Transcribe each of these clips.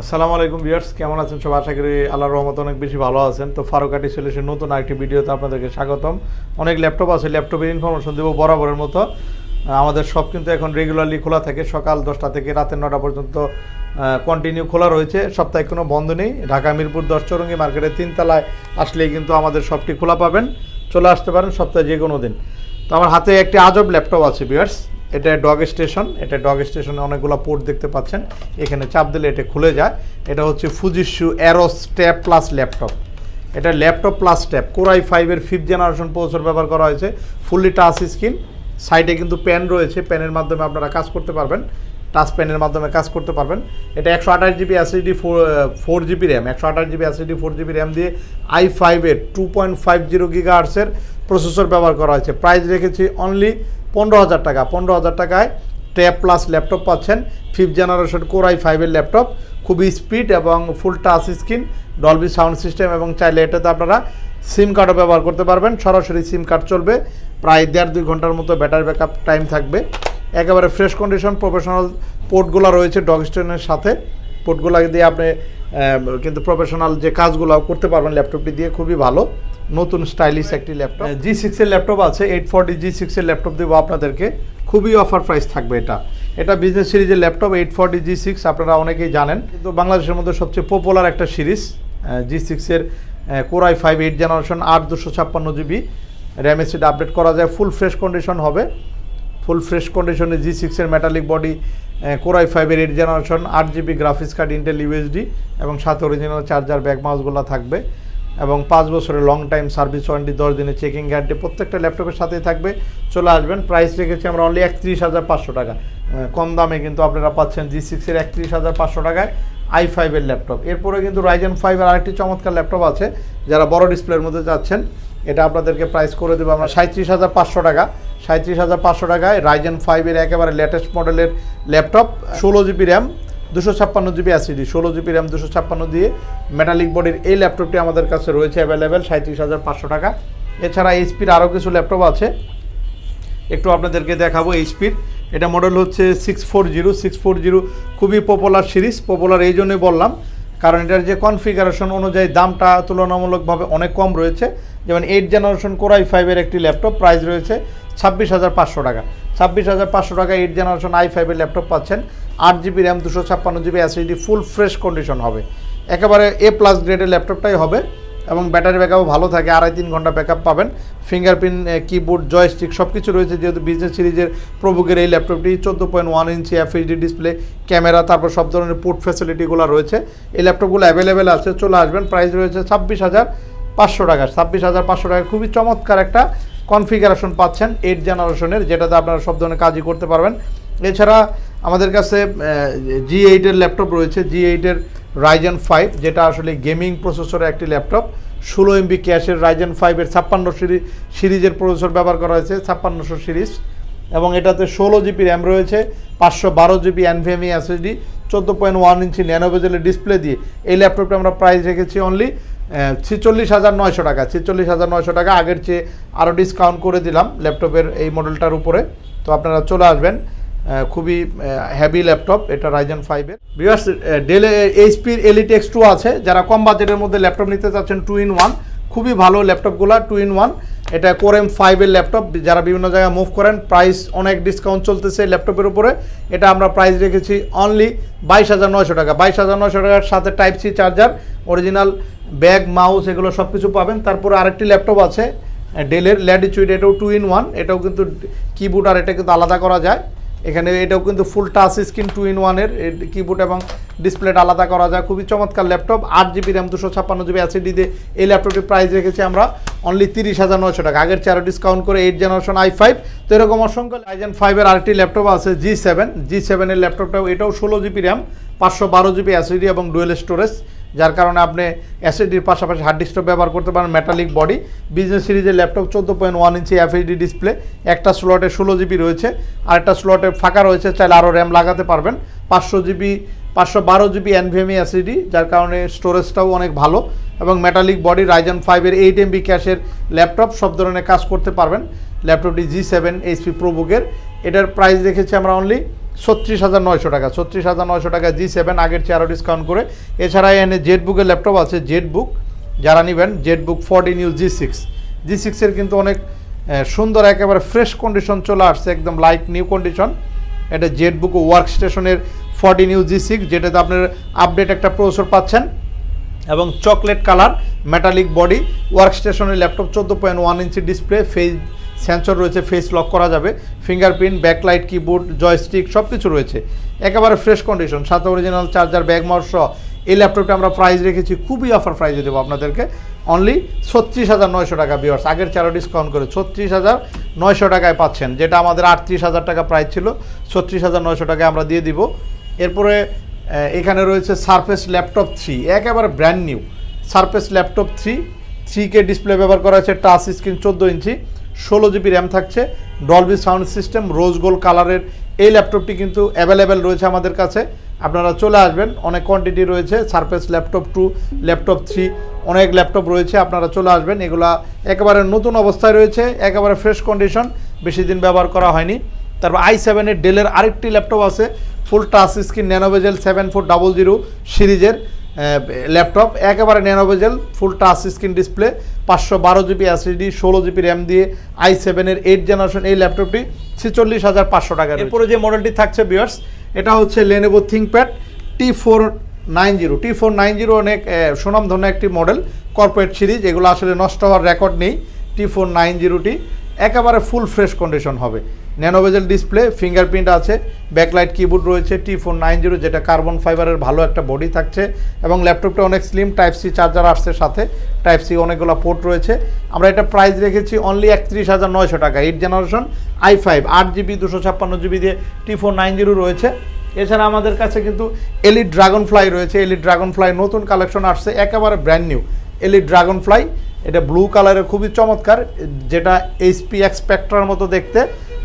আসসালামু আলাইকুম ভিউয়ার্স, কেমন আছেন সব? আশা করি আল্লাহর রহমত অনেক বেশি ভালো আছেন। তো ফারুকাটি সলিউশন নতুন আরেকটি ভিডিওতে আপনাদেরকে স্বাগতম। অনেক ল্যাপটপ আছে ল্যাপটপের ইনফরমেশন দেবো বরাবরের মতো। আমাদের সব কিন্তু এখন রেগুলারলি খোলা থাকে, সকাল দশটা থেকে রাতের নটা পর্যন্ত কন্টিনিউ খোলা রয়েছে। সপ্তাহে কোনো বন্ধ নেই। ঢাকা, মিরপুর, দশ চৌরঙ্গি মার্কেটের তিনতলায় আসলেই কিন্তু আমাদের শপটি খোলা পাবেন। চলে আসতে পারেন সপ্তাহে যে কোনো দিন। তো আমার হাতে একটি আজব ল্যাপটপ আছে ভিউয়ার্স। এটা ডগ স্টেশন, এটা ডগ স্টেশনে অনেকগুলো পোর্ট দেখতে পাচ্ছেন। এখানে চাপ দিলে এটা খুলে যায়। এটা হচ্ছে ফুজিশু অ্যারোস স্ট্যাপ প্লাস ল্যাপটপ। এটা laptop plus tab core i ফাইভের ফিফথ জেনারেশন প্রসেসর ব্যবহার করা হয়েছে। ফুললি টাচ স্ক্রিন সাইডে কিন্তু পেন রয়েছে। পেনের মাধ্যমে আপনারা কাজ করতে পারবেন। টাচ পেনের মাধ্যমে কাজ করতে পারবেন। এটা একশো আঠাশ GB SSD four four GB RAM একশো আঠাশ GB SSD four GB RAM দিয়ে আই ফাইভের two point five zero giga আর্টসের প্রসেসর ব্যবহার করা হয়েছে। প্রাইস রেখেছি অনলি পনেরো হাজার টাকা। পনেরো হাজার টাকায় ট্যাব প্লাস ল্যাপটপ পাচ্ছেন। ফিফথ জেনারেশন কোর আই ফাইভের ল্যাপটপ খুবই স্পিড এবং full touch screen Dolby sound system এবং চাইলে এটাতে আপনারা সিম কার্ডও ব্যবহার করতে পারবেন। সরাসরি সিম কার্ড চলবে। প্রায় দেড় দুই ঘণ্টার মতো ব্যাটারি ব্যাকআপ টাইম থাকবে। একেবারে ফ্রেশ কন্ডিশন প্রফেশনাল পোর্টগুলো রয়েছে ডগ স্টেনের সাথে। পোর্টগুলো দিয়ে আপনি কিন্তু প্রফেশনাল যে কাজগুলো করতে পারবেন ল্যাপটপটি দিয়ে, খুবই ভালো। নতুন স্টাইলিশ একটি ল্যাপটপ জি সিক্সের ল্যাপটপ আছে এইট ফর্টি জি সিক্সের ল্যাপটপ দেবো আপনাদেরকে। খুবই অফার প্রাইস থাকবে এটা। এটা বিজনেস সিরিজের laptop eight forty G six আপনারা অনেকেই জানেন। কিন্তু বাংলাদেশের মধ্যে সবচেয়ে পপুলার একটা সিরিজ জি সিক্সের কোরাই ফাইভ এইট জেনারেশন আট দুশো ছাপ্পান্ন জিবি র্যাম এসিড আপডেট করা যায় ফুল ফ্রেশ কন্ডিশন হবে। ফুল ফ্রেশ কন্ডিশনে জি সিক্সের মেটালিক বডি কোরাই ফাইভের এইট জেনারেশন আট GB graphics card Intel USD এবং সাথে অরিজিনাল চার্জার ব্যাক মাউসগুলো থাকবে। এবং পাঁচ বছরের লং টাইম সার্ভিস ওয়ারেন্টি দশ দিনের চেকিং গ্যারান্টি প্রত্যেকটা ল্যাপটপের সাথেই থাকবে। চলে আসবেন প্রাইস রেখেছি আমরা অনলি একত্রিশ হাজার পাঁচশো টাকা। কম দামে কিন্তু আপনারা পাচ্ছেন জি সিক্সের একত্রিশ হাজার পাঁচশো টাকায় আই ফাইভের ল্যাপটপ। এরপরে কিন্তু রাইজেন ফাইভের আরেকটি চমৎকার ল্যাপটপ আছে, যারা বড় ডিসপ্লের মধ্যে যাচ্ছেন, এটা আপনাদেরকে প্রাইস করে দেবো আমরা সাঁত্রিশ হাজার পাঁচশো টাকা। সাঁত্রিশ হাজার পাঁচশো টাকায় রাইজেন ফাইভের একেবারে লেটেস্ট মডেলের ল্যাপটপ ষোলো জিবি র্যাম দুশো ছাপ্পান্ন জিবি অ্যাসিডি ষোলো জিবি র্যাম দুশো ছাপ্পান্ন দিয়ে মেটালিক বডির এই ল্যাপটপটি আমাদের কাছে রয়েছে অ্যাভেলেবেল সাঁত্রিশ হাজার পাঁচশো টাকা। এছাড়া এইচপির আরও কিছু ল্যাপটপ আছে। একটু আপনাদেরকে দেখাবো এইচপির এটা মডেল হচ্ছে six four zero six four zero খুবই পপুলার সিরিজ পপুলার এই জন্যই বললাম। কারণ এটার যে কনফিগারেশন অনুযায়ী দামটা তুলনামূলকভাবে অনেক কম রয়েছে। যেমন এইট জেনারেশন কোরাই ফাইভের একটি ল্যাপটপ প্রাইস রয়েছে ছাব্বিশ হাজার পাঁচশো টাকা। ছাব্বিশ হাজার পাঁচশো টাকা এইট জেনারেশন আই ফাইভের ল্যাপটপ পাচ্ছেন। আট জিবি র্যাম দুশো ছাপ্পান্ন GB SSD full fresh condition হবে। একেবারে এ প্লাস গ্রেডের ল্যাপটপটাই হবে এবং ব্যাটারি ব্যাকআপও ভালো থাকে, আড়াই তিন ঘণ্টা ব্যাকআপ পাবেন। ফিঙ্গারপ্রিন্ট কিবোর্ড জয়স্টিক সব কিছু রয়েছে, যেহেতু বিজনেস সিরিজের প্রবুকের এই ল্যাপটপটি চোদ্দ point one inch FHD display camera তারপর সব ধরনের পোর্ট ফ্যাসিলিটিগুলো রয়েছে। এই ল্যাপটপগুলো অ্যাভেলেবেল আছে, চলে আসবেন। প্রাইস রয়েছে ছাব্বিশ হাজার পাঁচশো টাকা ছাব্বিশ হাজার পাঁচশো টাকা খুবই চমৎকার একটা কনফিগারেশন পাচ্ছেন এইট জেনারেশনের যেটাতে আপনারা সব ধরনের কাজই করতে পারবেন। এছাড়া আমাদের কাছে জি এইটের ল্যাপটপ রয়েছে জি এইটের রাইজেন ফাইভ যেটা আসলে গেমিং প্রসেসরের একটি ল্যাপটপ ষোলো এমবি ক্যাশের রাইজেন ফাইভের ছাপ্পান্ন সিরিজ সিরিজের প্রসেসর ব্যবহার করা হয়েছে, ছাপ্পান্নশো সিরিজ। এবং এটাতে ষোলো জিবি র্যাম রয়েছে, পাঁচশো বারো জিবি এনভিএমই এসএসডি চোদ্দ পয়েন্ট ওয়ান ইঞ্চি ন্যানো বেজেলের ডিসপ্লে দিয়ে। এই ল্যাপটপটা আমরা প্রাইস রেখেছি অনলি ছিচল্লিশ হাজার নয়শো টাকা, ছেচল্লিশ হাজার নয়শো টাকা আগের চেয়ে আরও ডিসকাউন্ট করে দিলাম ল্যাপটপের এই মডেলটার উপরে। তো আপনারা চলে আসবেন খুবই হ্যাভি ল্যাপটপ এটা রাইজেন ফাইভের বিভাস ডেলে এইচপির এলিটেক্স টু আছে, যারা কম বাজেটের মধ্যে ল্যাপটপ নিতে চাচ্ছেন টু ইন ওয়ান খুবই ভালো ল্যাপটপগুলো টু ইন ওয়ান এটা কোর এম ফাইভের ল্যাপটপ, যারা বিভিন্ন জায়গায় মুভ করেন প্রাইস অনেক ডিসকাউন্ট চলতেছে ল্যাপটপের উপরে। এটা আমরা প্রাইস রেখেছি অনলি বাইশ হাজার নয়শো টাকা। বাইশ হাজার নয়শো টাকার সাথে type C charger original bag mouse এগুলো সব কিছু পাবেন। তারপরে আরেকটি ল্যাপটপ আছে ডেলের ল্যাডিচুইড এটাও টু ইন ওয়ান এটাও কিন্তু কিবোর্ড আর এটা কিন্তু আলাদা করা যায়। এখানে এটাও কিন্তু full touch screen two in ওয়ানের কিবোর্ড এবং ডিসপ্লেটা আলাদা করা যায়। খুবই চমৎকার ল্যাপটপ আট জিবি র্যাম দুশো ছাপ্পান্ন জিবি অ্যাসিডি দিয়ে এই ল্যাপটপটির প্রাইস রেখেছি আমরা অনলি তিরিশ হাজার নয়শো টাকা। আগের চেয়ে আরও ডিসকাউন্ট করে এইট জেনারেশন আই ফাইভ তো এরকম অসংখ্য আইজেন ফাইভের আরেকটি ল্যাপটপ আছে জি সেভেন জি সেভেনের ল্যাপটপটাও এটাও ষোলো জিবি র্যাম পাঁচশো বারো জিবি অ্যাসিডি এবং ডুয়েল স্টোরেজ যার কারণে আপনি অ্যাসিডির পাশাপাশি হার্ড ডিস্কটপ ব্যবহার করতে পারেন মেটালিক বডি বিজনেস সিরিজের ল্যাপটপ চোদ্দ point one inch FHD display একটা স্লটে ষোলো জিবি রয়েছে আর একটা স্লটে ফাঁকা রয়েছে, চাইলে আরও র্যাম লাগাতে পারবেন, পাঁচশো জিবি পাঁচশো বারো জিবি এনভিএমই অ্যাসিডি যার কারণে স্টোরেজটাও অনেক ভালো, এবং মেটালিক বডি রাইজন ফাইভের এইট এমবি ক্যাশের ল্যাপটপ সব ধরনের কাজ করতে পারবেন ল্যাপটপটি জি সেভেন এইচপি প্রোবুকের এটার প্রাইস রেখেছি আমরা অনলি ছত্রিশ হাজার নয়শো টাকা, ছত্রিশ হাজার নয়শো টাকা জি সেভেন আগের চেয়ে আরও ডিসকাউন্ট করে। এছাড়া এনে জেড বুকের ল্যাপটপ আছে জেড বুক যারা নেবেন Z book fourteen U G six G সিক্সের কিন্তু অনেক সুন্দর, একেবারে ফ্রেশ কন্ডিশন চলে আসছে, একদম লাইক নিউ কন্ডিশন এটা জেড বুক ওয়ার্ক স্টেশনের ফোরটিন ইউ জি সিক্স যেটাতে আপনার আপডেট একটা প্রসেসর পাচ্ছেন। এবং chocolate colour metallic body work স্টেশনের ল্যাপটপ চোদ্দ point one inch display face sensor রয়েছে ফেস লক করা যাবে ফিঙ্গারপ্রিন্ট ব্যাকলাইট কিবোর্ড জয়স্টিক সব কিছু রয়েছে। একেবারে ফ্রেশ কন্ডিশন সাথে অরিজিনাল চার্জার ব্যাগ সহ। এই ল্যাপটপটা আমরা প্রাইস রেখেছি, খুবই অফার প্রাইসে দেবো আপনাদেরকে। অনলি ছত্রিশ হাজার নয়শো টাকা বিয়ার্স আগের চারো ডিসকাউন্ট করে ছত্রিশ হাজার নয়শো টাকায় পাচ্ছেন, যেটা আমাদের আটত্রিশ হাজার টাকা প্রাইস ছিল। ছত্রিশ হাজার নয়শো টাকায় আমরা দিয়ে দিব। এরপরে এখানে রয়েছে সারফেস ল্যাপটপ থ্রি একেবারে brand new surface laptop three three K display ব্যবহার করা হয়েছে টাচ স্ক্রিন চোদ্দ ইঞ্চি। ষোলো জিবি র্যাম থাকছে Dolby sound system rose gold কালারের এই ল্যাপটপটি কিন্তু অ্যাভেলেবেল রয়েছে আমাদের কাছে। আপনারা চলে আসবেন, অনেক কোয়ান্টিটি রয়েছে Surface laptop two laptop three অনেক ল্যাপটপ রয়েছে, আপনারা চলে আসবেন। এগুলা একেবারে নতুন অবস্থায় রয়েছে, একেবারে ফ্রেশ কন্ডিশন বেশি দিন ব্যবহার করা হয়নি। তারপর আই সেভেনের ডেলের আরেকটি ল্যাপটপ আছে full touch screen nano bezel seven four double zero সিরিজের। ল্যাপটপ একেবারে nano bezel full touch screen display পাঁচশো বারো জিবি এসএসডি ষোলো জিবি র্যাম দিয়ে আই সেভেনের এইট জেনারেশন এই ল্যাপটপটি ছেচল্লিশ হাজার পাঁচশো টাকা এরপরে যে মডেলটি থাকছে বিয়ার্স এটা হচ্ছে Lenovo ThinkPad T four nine zero T four nine zero অনেক সুনামধন্য একটি মডেল কর্পোরেট সিরিজ এগুলো আসলে নষ্ট হওয়ার রেকর্ড নেই। টি ফোর নাইন জিরোটি একেবারে ফুল ফ্রেশ কন্ডিশন হবে। ন্যানোভেজেল ডিসপ্লে ফিঙ্গারপ্রিন্ট আছে ব্যাকলাইট কিবোর্ড রয়েছে টি ফোর নাইন জিরো যেটা কার্বন ফাইবারের ভালো একটা বডি থাকছে, এবং ল্যাপটপটা অনেক স্লিম টাইপ সি চার্জার আসছে সাথে টাইপ সি অনেকগুলো পোর্ট রয়েছে। আমরা এটা প্রাইস রেখেছি অনলি একত্রিশ হাজার নয়শো টাকা এইট জেনারেশন আই ফাইভ আট জিবি দুশো ছাপ্পান্ন জিবি দিয়ে টি ফোর নাইন জিরো রয়েছে। এছাড়া আমাদের কাছে কিন্তু এলিট ড্রাগন ফ্লাই রয়েছে এলিট ড্রাগন ফ্লাই নতুন কালেকশন আসছে, একেবারে brand new Elite Dragonfly এটা ব্লু কালারের খুবই চমৎকার, যেটা এইচপি এক্সপেক্টরার মতো দেখতে।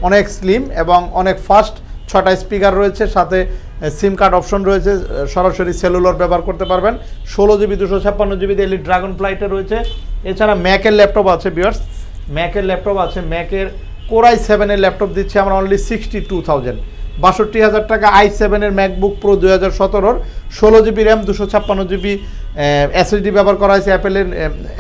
অনেক স্লিম এবং অনেক ফাস্ট ছটা স্পিকার রয়েছে, সাথে সিম কার্ড অপশন রয়েছে সরাসরি সেলুলার ব্যবহার করতে পারবেন। ষোলো জিবি দুশো ছাপ্পান্ন জিবি এলিট ড্রাগন ফ্লাইটে রয়েছে। এছাড়া ম্যাকের ল্যাপটপ আছে বিয়ার্স ম্যাকের ল্যাপটপ আছে ম্যাকের কোরাই সেভেনের ল্যাপটপ দিচ্ছি আমরা অনলি সিক্সটি টু থাউজেন্ড বাষট্টি হাজার টাকা আই সেভেনের ম্যাকবুক প্রো দুই হাজার সতেরোর। ষোলো জিবি র্যাম দুশো ছাপ্পান্ন জিবি এসএসডি ব্যবহার করা হয়েছে অ্যাপেলের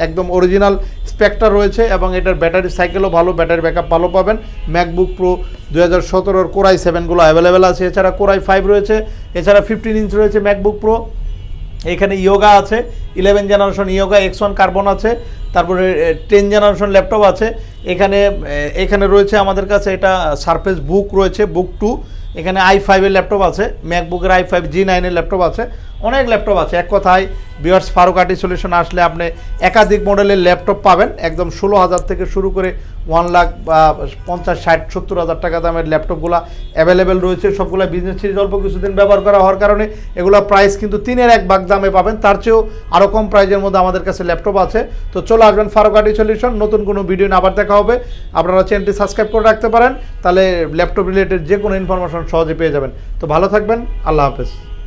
একদম অরিজিনাল স্পেকটার রয়েছে এবং এটার ব্যাটারি সাইকেলও ভালো, ব্যাটারি ব্যাকআপ ভালো পাবেন। ম্যাকবুক প্রো দুই হাজার সতেরোর কোরাই সেভেনগুলো অ্যাভেলেবেল আছে। এছাড়া কোরাই ফাইভ রয়েছে, এছাড়া ফিফটিন ইঞ্চ রয়েছে ম্যাকবুক প্রো এখানে ইয়োগা আছে eleven generation Yoga X one carbon আছে, তারপরে টেন জেনারেশন ল্যাপটপ আছে। এখানে এখানে রয়েছে আমাদের কাছে এটা সারফেস বুক রয়েছে বুক টু এখানে আই ফাইভের ল্যাপটপ আছে ম্যাকবুকের আই ফাইভ জি নাইনের ল্যাপটপ আছে। অনেক ল্যাপটপ আছে। এক কথায় বিয়ার্স ফারুকাটি সলিউশন আসলে আপনি একাধিক মডেলের ল্যাপটপ পাবেন। একদম ষোলো হাজার থেকে শুরু করে ওয়ান লাখ বা পঞ্চাশ, ষাট, সত্তর হাজার টাকা দামের ল্যাপটপগুলো অ্যাভেলেবেল রয়েছে। সবগুলো বিজনেস সিরিজ অল্প কিছুদিন ব্যবহার করা হওয়ার কারণে এগুলো প্রাইস কিন্তু তিনের এক ভাগ দামে পাবেন। তার চেয়েও আরও কম প্রাইজের মধ্যে আমাদের কাছে ল্যাপটপ আছে। তো চলে আসবেন ফারুকাটি সলিউশন নতুন কোনো ভিডিও আবার দেখা হবে। আপনারা চ্যানেলটি সাবস্ক্রাইব করে রাখতে পারেন। তাহলে ল্যাপটপ রিলেটেড যে কোনো ইনফরমেশন সহজে পেয়ে যাবেন। তো ভালো থাকবেন। আল্লাহ হাফেজ।